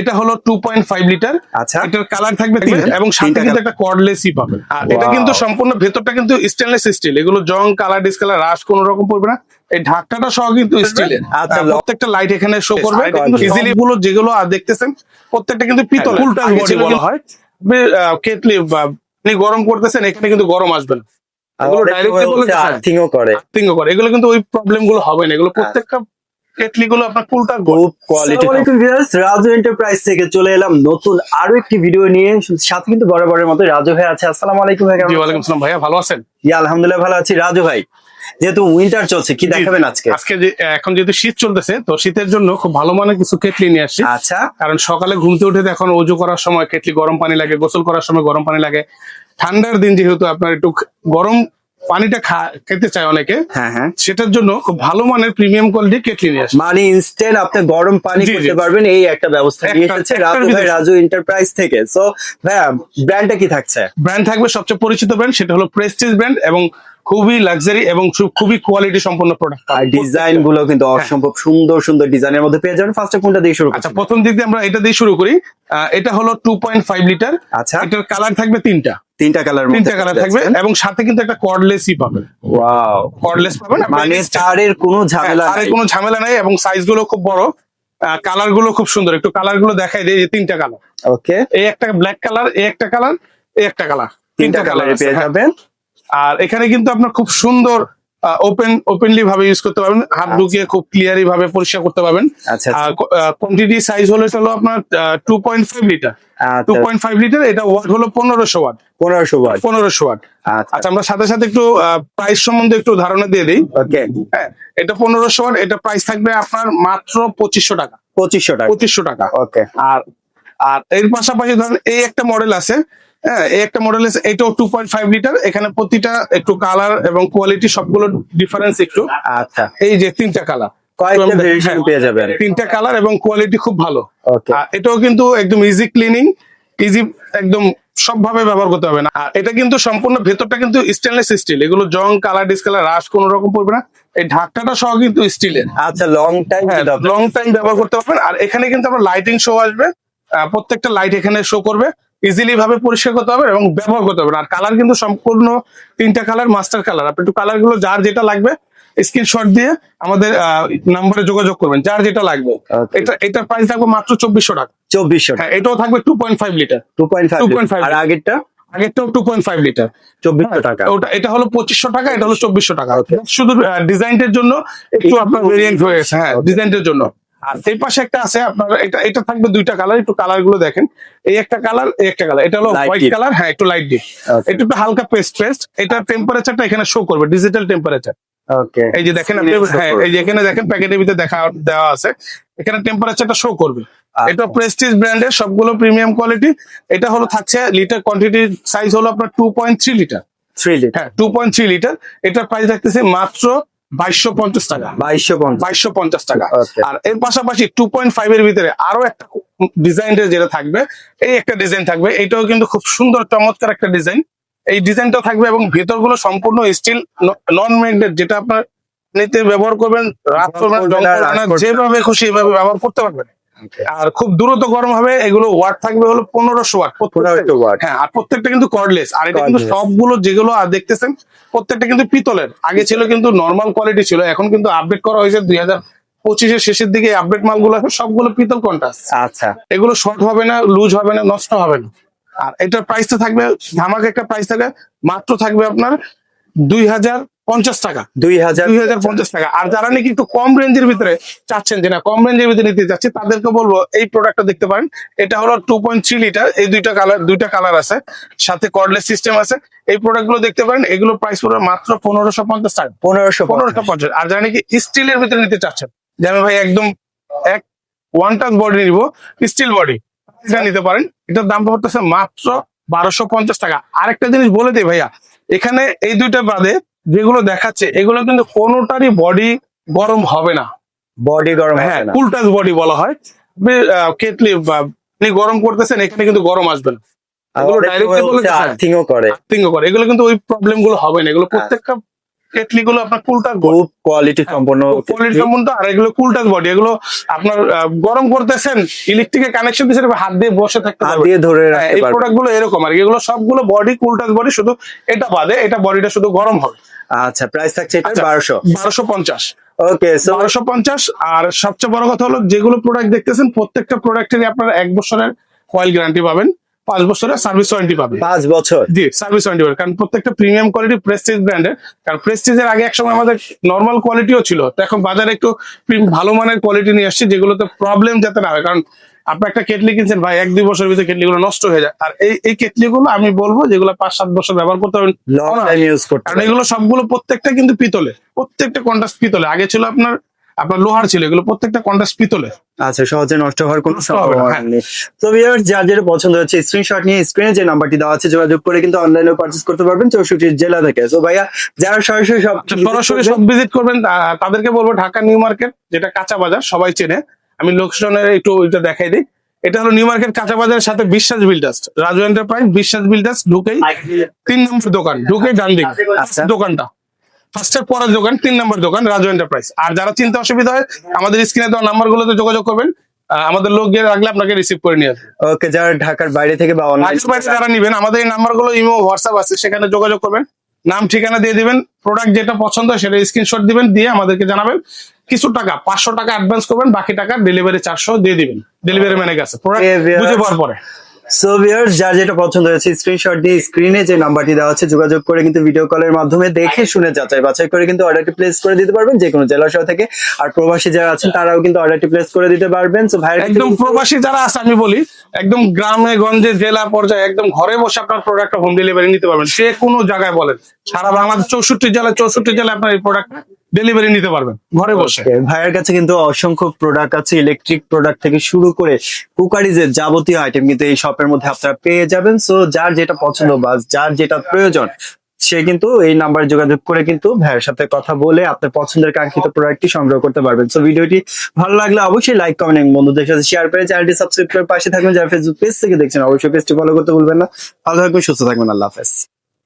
এটা হলো two point five litre আচ্ছা। এটার কালার থাকবে তিনটা। এবং সাথে কিন্তু একটা কর্ডলেসই পাবেন। আর এটা কিন্তু সম্পূর্ণ ভেতরটা কিন্তু স্টেনলেস স্টিল এগুলো জং কালার ডিসকালার রাশ কোনো রকম পড়বে না। এই ঢাকনাটা সহ কিন্তু স্টিলের আচ্ছা, প্রত্যেকটা লাইট এখানে শো করবে। কিন্তু ইজিলি গুলো যেগুলো আর দেখতেছেন প্রত্যেকটা কিন্তু পিতল। হ্যাঁ, ফুলটা আগে বলা হয়। কেটলি আপনি গরম করতেছেন এখানে কিন্তু গরম আসবে না। এগুলো directly বলে। আর্থিংও করে। আর্থিং করে। এগুলো কিন্তু ওই প্রবলেমগুলো হবে না। এগুলো প্রত্যেকটা কেটলি আপনার ফুলটা খুব কোয়ালিটি রাজু এন্টারপ্রাইজ থেকে চলে এলাম নতুন আরও একটি ভিডিও নিয়ে। সাথে কিন্তু বরাবরের মতো রাজু ভাই আছে। আসসালামু আলাইকুম ভাই কেমন জি আসসালাম ভাইয়া ভালো আছেন? জি আলহামদুলিল্লাহ ভালো আছি। রাজু ভাই যেহেতু উইন্টার চলছে কি দেখাবেন আজকে? আজকে এখন যেহেতু শীত চলতেছে তো শীতের জন্য খুব ভালো মানের কিছু কেটলি নিয়ে আসছি। আচ্ছা। কারণ সকালে ঘুমতে উঠে এখন ওজু করার সময় কেটলি গরম পানি লাগে গোসল করার সময় গরম পানি লাগে। ঠান্ডার দিন যেহেতু আপনার একটু গরম পানিটা খেতে চায় অনেকে। হ্যাঁ হ্যাঁ। সেটার জন্য খুব ভালো মানের প্রিমিয়াম কোয়ালিটি কেটলি নিয়ে আসছি মানে ইনস্ট্যান্ট আপনি গরম পানি। করতে পারবেন এই একটা ব্যবস্থা নিয়ে এসেছে রাজু ভাই রাজু এন্টারপ্রাইজ থেকে। সো ভাইয়া ব্র্যান্ডটা কি থাকছে? ব্র্যান্ড থাকবে সবচেয়ে পরিচিত ব্র্যান্ড সেটা হলো প্রেস্টিজ ব্র্যান্ড এবং খুবই লাক্সারি এবং খুবই কোয়ালিটি সম্পন্ন প্রোডাক্ট আর ডিজাইনগুলো কিন্তু অসম্ভব সুন্দর সুন্দর ডিজাইনের মধ্যে পেয়ে যাবেন। ফার্স্টে কোনটা দিয়ে শুরু আচ্ছা প্রথম দিক দিয়ে আমরা এটা দিয়ে শুরু করি। এটা হলো টু পয়েন্ট ফাইভ লিটার আচ্ছা। এটার কালার থাকবে তিনটা। তিনটা কালার তিনটা কালার থাকবে এবং সাথে কিন্তু একটা কর্ডলেসই পাবেন। ওয়াও কর্ডলেস পাবেন মানে তারের কোনো ঝামেলা আরে নাই। কোনো ঝামেলা নাই এবং সাইজগুলো খুব বড়। কালারগুলো খুব সুন্দর। একটু কালারগুলো দেখাই দেয় যে তিনটা কালার ওকে এই একটা ব্ল্যাক কালার এই একটা কালার এই একটা কালার তিনটা কালারে পেয়ে যাবেন। আর এখানে কিন্তু আপনার খুব সুন্দর ওপেন ওপেনলি ভাবে ইউজ করতে পারবেন হাত ঢুকিয়ে খুব ক্লিয়ারলি ভাবে পরিষ্কার করতে পারবেন। আচ্ছা কোয়ান্টিটি সাইজ হলো হলো আপনার two point five litre two আচ্ছা। পয়েন্ট ফাইভ লিটার এটা ওয়াট হলো পনেরোশো ওয়াট পনেরোশো ওয়াট পনেরোশো ওয়াট আচ্ছা। আচ্ছা আমরা সাথে সাথে একটু প্রাইস সম্বন্ধে একটু ধারণা দিয়ে দিই। ওকে হ্যাঁ এটা পনেরোশো ওয়াট এটা প্রাইস থাকবে আপনার মাত্র পঁচিশশো টাকা। পঁচিশশো টাকা। পঁচিশশো টাকা। ওকে আর আর এর পাশাপাশি ধরেন এই একটা মডেল আছে হ্যাঁ এই একটা মডেল এটাও টু পয়েন্ট ফাইভ লিটার এখানে প্রতিটা একটু কালার এবং কোয়ালিটি সবগুলো ডিফারেন্স একটু। আচ্ছা। এই যে তিনটা কালার যাবেন তিনটা কালার এবং কোয়ালিটি খুব ভালো। এটাও কিন্তু একদম ইজি ক্লিনিং ইজি একদম সবভাবে ব্যবহার করতে হবে না। আর এটা কিন্তু সম্পূর্ণ ভেতরটা কিন্তু স্টেনলেস স্টিল এগুলো জং কালার ডিসকালার রাশ কোনো রকম পড়বে না। এই ঢাকনাটা সহ কিন্তু স্টিলের আচ্ছা লং টাইম লং টাইম ব্যবহার করতে পারবেন। আর এখানে কিন্তু আপনার লাইটিং শো আসবে। প্রত্যেকটা লাইট এখানে শো করবে। ইজিলি ভাবে পরিষ্কার করতে হবে এবং ব্যবহার করতে পারবেন। আর কালার কিন্তু সম্পূর্ণ তিনটা কালার মাস্টার কালার আপনি একটু কালারগুলো যার যেটা লাগবে স্ক্রিনশট দিয়ে আমাদের নাম্বারে যোগাযোগ করবেন যার যেটা লাগবে. এটা এটার প্রাইস থাকবে মাত্র চব্বিশশো টাকা। চব্বিশশো হ্যাঁ এটাও থাকবে two point five litre two point five 2.5 আর আগেরটা? আগেরটাও টু পয়েন্ট ফাইভ লিটার চব্বিশশো টাকা। ওটা এটা হলো পঁচিশশো টাকা এটা হলো চব্বিশশো টাকা। শুধু ডিজাইনের জন্য একটু আপনার ভেরিয়েন্ট হয়ে গেছে। হ্যাঁ ডিজাইনের জন্য। আর এই পাশে একটা আছে আপনার এটা এটা থাকবে দুইটা কালার একটু কালারগুলো দেখেন। এই একটা কালার এই একটা কালার এটা হলো হোয়াইট কালার হ্যাঁ একটু লাইট ডিপ একটু একটু হালকা পেস্ট পেস্ট এটা টেম্পারেচারটা এখানে শো করবে ডিজিটাল টেম্পারেচার এই যে দেখেন আপনি হ্যাঁ এই যে এখানে দেখেন প্যাকেটের ভিতরে দেখা দেওয়া আছে। এখানে টেম্পারেচারটা শো করবে। আচ্ছা। এটা প্রেস্টিজ ব্র্যান্ডের সবগুলো প্রিমিয়াম কোয়ালিটি এটা হলো থাকছে লিটার কোয়ান্টিটি সাইজ হলো আপনার two point three litre three litre হ্যাঁ টু পয়েন্ট থ্রি লিটার এটার প্রাইস রাখতেছে মাত্র বাইশশো পঞ্চাশ টাকা। বাইশশো বাইশশো পঞ্চাশ টাকা। আর এর পাশাপাশি টু পয়েন্ট ফাইভ এর ভিতরে আরও একটা ডিজাইনের যেটা থাকবে এই একটা ডিজাইন থাকবে এটাও কিন্তু খুব সুন্দর চমৎকার একটা ডিজাইন এই থাকবে এবং ভেতরগুলো সম্পূর্ণ স্টিল নন মেগনেট যেটা আপনার নিতে ব্যবহার করবেন রাত করবেন। যেভাবে খুশি এভাবে ব্যবহার করতে পারবেন। আর খুব দ্রুত গরম হবে এগুলো ওয়াট থাকবে হলো পনেরোশো ওয়াট। পনেরোশো ওয়াট। হ্যাঁ আর প্রত্যেকটা কিন্তু কর্ডলেস আর এটা কিন্তু সবগুলো যেগুলো আর দেখতেছেন প্রত্যেকটা কিন্তু পিতলের। আগে ছিল কিন্তু নর্মাল কোয়ালিটি ছিল এখন কিন্তু আপডেট করা হয়েছে দুই হাজার পঁচিশের শেষের দিকে আপডেট মালগুলো আছে সবগুলো পিতল কন্টাস আচ্ছা। এগুলো শর্ট হবে না লুজ হবে না নষ্ট হবে না। আর এটার প্রাইসটা থাকবে ধামাকে একটা প্রাইস থাকবে মাত্র থাকবে আপনার দুই হাজার পঞ্চাশ টাকা। দুই হাজার দুই হাজার পঞ্চাশ টাকা। আর যারা নাকি একটু কম রেঞ্জের ভিতরে চাচ্ছেন যে না কম রেঞ্জের ভিতরে নিতে চাচ্ছে তাদেরকে বলব এই প্রোডাক্টটা দেখতে পারেন। এটা হলো টু পয়েন্ট থ্রি লিটার এই দুইটা কালার দুইটা কালার আছে। সাথে কর্ডলেস সিস্টেম আছে। এই প্রোডাক্টগুলো দেখতে পারেন এগুলো প্রাইস পড়বে মাত্র পনেরোশো পঞ্চাশ টাকা। পনেরোশো পনেরোশো পঞ্চাশ। আর যারা নাকি স্টিলের ভিতরে নিতে চাচ্ছেন যেমন ভাই একদম এক ওয়ান টাচ বডি নিব স্টিল বডি এটা নিতে পারেন। এটার দাম পড়তেছে মাত্র বারোশো পঞ্চাশ টাকা। আরেকটা জিনিস বলে দিই ভাইয়া এখানে এই দুইটা বাদে যেগুলো দেখাচ্ছে এগুলো কিন্তু কোনোটারই বডি গরম হবে না। বডি গরম হ্যাঁ টাচ বডি বলা হয়। কেটলি আপনি গরম করতেছেন এখানে কিন্তু গরম আসবে না। এগুলো কিন্তু ওই প্রবলেমগুলো হবে না। এগুলো প্রত্যেকটা কেটলি গুলো আপনার কুলটাস খুব কোয়ালিটি সম্পন্ন কোয়ালিটি সম্বন্ধ আর এগুলো কুলটাস বডি এগুলো আপনার গরম করতেছেন ইলেকট্রিকের কানেকশন হাত দিয়ে বসে থাকতে হাত দিয়ে ধরে হ্যাঁ, এই প্রোডাক্টগুলো এরকম আর কি। এগুলো সবগুলো বডি কুলটাস বডি শুধু এটা বাদে এটা বডিটা শুধু গরম হবে। আচ্ছা প্রাইস থাকছে এটা আচ্ছা। বারোশো। বারোশো পঞ্চাশ। ওকে সো বারোশো পঞ্চাশ আর সবচেয়ে বড় কথা হলো যেগুলো প্রোডাক্ট দেখতেছেন প্রত্যেকটা প্রোডাক্টেরই আপনারা এক বছরের কয়েল গ্যারান্টি পাবেন পাঁচ বছরের সার্ভিস ওয়ারেন্টি পাবেন। পাঁচ বছর। জি সার্ভিস ওয়ারেন্টি পাবেন কারণ প্রত্যেকটা প্রিমিয়াম কোয়ালিটি প্রেস্টিজ ব্র্যান্ডের কারণ প্রেস্টিজের আগে একসময় আমাদের নর্মাল কোয়ালিটিও ছিল তো এখন বাজারে একটু ভালো মানের কোয়ালিটি নিয়ে আসছে যেগুলোতে প্রবলেম যাতে না হয় কারণ আপনি একটা কেটলি কিনছেন ভাই এক দুই বছরের ভিতরে কেটলি গুলো নষ্ট হয়ে যায়। আর এই এই কেটলি গুলো আমি বলব যেগুলো পাঁচ সাত বছর ব্যবহার করতে হবে। কারণ এগুলো সবগুলো প্রত্যেকটা কিন্তু পিতলে প্রত্যেকটা কন্ট্রাস্ট পিতলে। আগে ছিল আপনার আপনার লোহার ছিল এগুলো প্রত্যেকটা কন্ট্রাস্ট পিতলে। আচ্ছা সহজে নষ্ট হওয়ার কোনো সম্ভাবনা হ্যাঁ। নেই। তো ভিউয়ার যার যেটা পছন্দ হচ্ছে স্ক্রিনশট নিয়ে স্ক্রিনে যে নাম্বারটি দেওয়া আছে যোগাযোগ করে কিন্তু অনলাইনে পারচেজ করতে পারবেন চৌষট্টি জেলা থেকে। তো ভাইয়া যারা সরাসরি সব আচ্ছা, সরাসরি সব ভিজিট করবেন তা- তাদেরকে বলব ঢাকা নিউ মার্কেট যেটা কাঁচা বাজার সবাই চেনে। আমি লোকেশনের একটু ওইটা দেখাই দিই। এটা হলো নিউ মার্কেট কাঁচা বাজারের সাথে Biswas builders Raju enterprise Biswas builders ঢুকেই তিন নম্বর দোকান ঢুকে ডান দিক। আচ্ছা। দোকানটা। ফার্স্টের পরের দোকান তিন নম্বর দোকান রাজু এন্টারপ্রাইজ আর যারা চিন্তা অসুবিধা হয় আমাদের স্ক্রিনে দেওয়া নাম্বার গুলোতে যোগাযোগ করবেন। আহ, আমাদের লোক গিয়ে রাখলে আপনাকে রিসিভ করে নিয়ে আসবে। ওকে যারা ঢাকার বাইরে থেকে বা অনলাইন যারা নিবেন আমাদের এই নাম্বারগুলো ইমো হোয়াটসঅ্যাপ আছে সেখানে যোগাযোগ করবেন। নাম ঠিকানা দিয়ে দিবেন প্রোডাক্ট যেটা পছন্দ হয় সেটা স্ক্রিনশট দিবেন দিয়ে আমাদেরকে জানাবেন। কিছু টাকা পাঁচশো টাকা অ্যাডভান্স করবেন বাকি টাকা ডেলিভারি চারশো দিয়ে দিবেন। ডেলিভারি ম্যানের কাছে। প্রোডাক্ট বুঝে পাওয়ার পরে। সো ভিউয়ার্স যার যেটা পছন্দ হয়েছে স্ক্রিনশট দিয়ে স্ক্রিনে যে নাম্বারটি দেওয়া আছে যোগাযোগ করে কিন্তু ভিডিও কলের মাধ্যমে দেখে শুনে যাচাই বাছাই করে কিন্তু অর্ডারটি প্লেস করে দিতে পারবেন যে কোনো জেলা শহর থেকে। আর প্রবাসী যারা আছেন তারাও কিন্তু অর্ডারটি প্লেস করে দিতে পারবেন। সো ভাইয়ের একদম প্রবাসী যারা আছে আমি বলি একদম গ্রামে গঞ্জে জেলা পর্যায়ে একদম ঘরে বসে আপনার প্রোডাক্ট হোম ডেলিভারি নিতে পারবেন। সে কোনো জায়গায় বলেন। সারা বাংলাদেশ চৌষট্টি জেলায় চৌষট্টি জেলায় আপনার এই প্রোডাক্ট ডেলিভারি নিতে পারবেন, ঘরে বসে। ভাইয়ের কাছে কিন্তু অসংখ্য প্রোডাক্ট আছে ইলেকট্রিক প্রোডাক্ট থেকে শুরু করে কুকারিজের যাবতীয় আইটেম কিন্তু এই শপের মধ্যে আপনারা পেয়ে যাবেন। সো যার যেটা পছন্দ বা যার যেটা প্রয়োজন, সে কিন্তু এই নাম্বারে যোগাযোগ করে কিন্তু ভাইয়ের সাথে কথা বলে আপনার পছন্দের কাঙ্ক্ষিত প্রোডাক্টটি সংগ্রহ করতে পারবেন। সো ভিডিওটি ভালো লাগলে অবশ্যই লাইক কমেন্ট এবং বন্ধুদের সাথে শেয়ার করে চ্যানেলটি সাবস্ক্রাইব করে পাশে থাকবেন। যারা ফেসবুক পেজ থেকে দেখছেন, অবশ্যই পেজটি ফলো করতে ভুলবেন না। ভালো থাকবেন, সুস্থ থাকবেন। আল্লাহ হাফেজ।